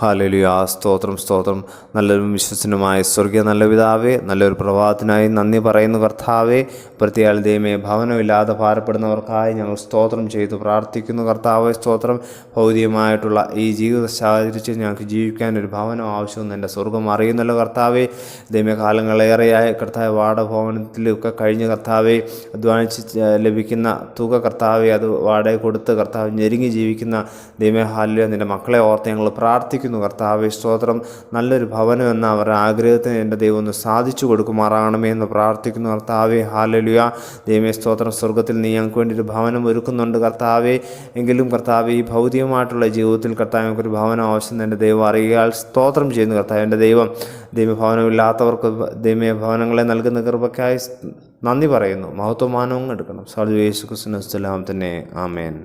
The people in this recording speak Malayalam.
ഹാലലിയ. സ്തോത്രം സ്തോത്രം. നല്ലൊരു വിശ്വസനുമായ സ്വർഗീയ നല്ല പിതാവേ നല്ലൊരു പ്രഭാതത്തിനായി നന്ദി പറയുന്നു കർത്താവേ. പ്രത്യേക ദൈവമേ ഭവനമില്ലാതെ ഭാരപ്പെടുന്നവർക്കായി ഞങ്ങൾ സ്തോത്രം ചെയ്തു പ്രാർത്ഥിക്കുന്നു കർത്താവേ. സ്തോത്രം. ഭൗതികമായിട്ടുള്ള ഈ ജീവിത സാഹചര്യത്തിൽ ഞങ്ങൾക്ക് ജീവിക്കാൻ ഒരു ഭവനം ആവശ്യമെന്ന് എന്റെ സ്വർഗം അറിയുന്നല്ലോ കർത്താവേ. ദൈവകാലങ്ങളേറെയായി കർത്താവ് വാടഭവനത്തിലൊക്കെ കഴിഞ്ഞ് കർത്താവെ അധ്വാനിച്ച് ലഭിക്കുന്ന തുക കർത്താവെ അത് വാടക കൊടുത്ത് കർത്താവ് ഞെരുങ്ങി ജീവിക്കുന്ന ദൈവ ഹാലിയ നിന്റെ മക്കളെ ഓർത്ത് ഞങ്ങൾ പ്രാർത്ഥിക്കുന്നു കർത്താവെ സ്തോത്രം. നല്ലൊരു ഭവനം എന്ന അവരുടെ ആഗ്രഹത്തിന് എന്റെ ദൈവം ഒന്ന് സാധിച്ചു കൊടുക്കുമാറാകണമേ എന്ന് പ്രാർത്ഥിക്കുന്നു. കർത്താവേ ഹാലലുയ. ദൈവമേ സ്തോത്രം. സ്വർഗത്തിൽ നീ ഞങ്ങൾക്ക് വേണ്ടി ഒരു ഭവനം ഒരുക്കുന്നുണ്ട് കർത്താവേ. എങ്കിലും കർത്താവ് ഈ ഭൗതികമായിട്ടുള്ള ജീവിതത്തിൽ കർത്താവ് ഒരു ഭവനം ആവശ്യം എന്റെ ദൈവം അറിയാൽ സ്തോത്രം ചെയ്യുന്നു കർത്താവ്. എന്റെ ദൈവം ദൈവഭവനമില്ലാത്തവർക്ക് ദൈവമേ ഭവനങ്ങളെ നൽകുന്ന കൃപയ്ക്കായി നന്ദി പറയുന്നു. മഹത്വമാനവും എടുക്കണം. സാധു യേശു തന്നെ ആമേൻ.